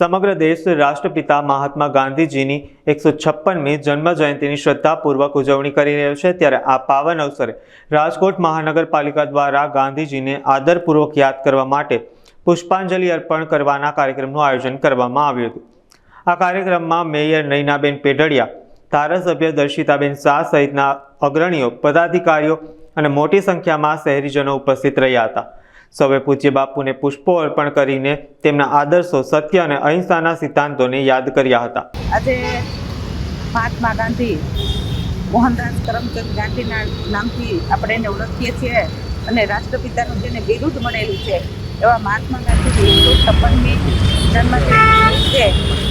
સમગ્ર દેશ રાષ્ટ્રપિતા મહાત્મા ગાંધીજીની એકસો છપ્પનમી જન્મ જયંતિની શ્રદ્ધાપૂર્વક ઉજવણી કરી રહ્યો છે. ત્યારે આ પાવન અવસરે રાજકોટ મહાનગરપાલિકા દ્વારા ગાંધીજીને આદરપૂર્વક યાદ કરવા માટે પુષ્પાંજલિ અર્પણ કરવાના કાર્યક્રમનું આયોજન કરવામાં આવ્યું હતું. આ કાર્યક્રમમાં મેયર નૈનાબેન પેઢડિયા, ધારાસભ્ય દર્શિતાબેન શાહ સહિતના અગ્રણીઓ, પદાધિકારીઓ અને મોટી સંખ્યામાં શહેરીજનો ઉપસ્થિત રહ્યા હતા. સૌએ પૂજ્ય બાપુને પુષ્પો અર્પણ કરીને તેમના આદર્શો, સત્ય અને અહિંસાના સિદ્ધાંતોને યાદ કર્યા હતા. આજે મહાત્મા ગાંધી, મોહનદાસ કરમચંદ ગાંધીના નામથી આપણે એને ઓળખીએ છીએ અને રાષ્ટ્રપિતાનું જેને બિરુદ મળેલું છે, એવા મહાત્મા ગાંધીજી એકસો છપ્પનમી છે.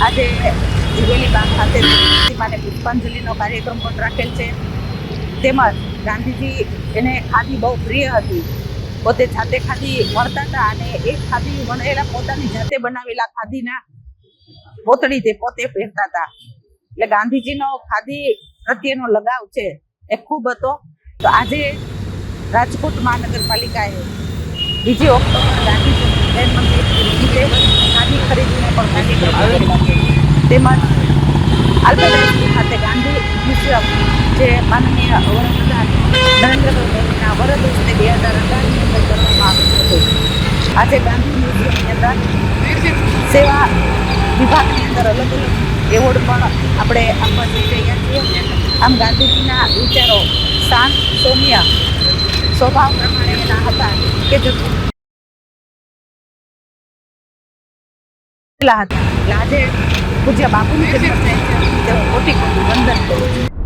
આજે જીવેલી બાગ ખાતે પ્રતિમાને પુષ્પાંજલિનો કાર્યક્રમ પણ રાખેલ છે. તેમજ ગાંધીજી એને ખાદી બહુ પ્રિય હતી. પોતે જાતે ખાદી વણતા હતા અને એ ખાધી વણેલા પોતાની જાતે બનાવેલા ખાધીના પોતળી તે પોતે પહેરતા હતા. એટલે ગાંધીજીનો ખાદી પ્રત્યેનો લગાવ છે એ ખૂબ હતો. તો આજે રાજકોટ મહાનગરપાલિકાએ બીજી ઓક્ટોબર ગાંધીજી ખાદી ખરીદીને પણ તેમજ આલ્બર્ટ ખાતે ગાંધી મ્યુઝિયમ, જે માનનીય વડાપ્રધાન નરેન્દ્રભાઈ મોદીના વરદ બે હજાર અઢારની અંદર કરવામાં આવ્યું હતું આજે ગાંધી અંદર સેવા વિભાગની અંદર અલગ અલગ એવોર્ડ પણ આપણે આપવા જઈ રહ્યા છીએ. આમ ગાંધીજીના વિચારો શાંત, સૌમ્ય સ્વભાવ પ્રમાણે એના હતા કે જો હતા. એટલે આજે પૂજ્ય બાપુની જન્મ જયંતિ તેઓ કોટી કોટી વંદન કરું છું.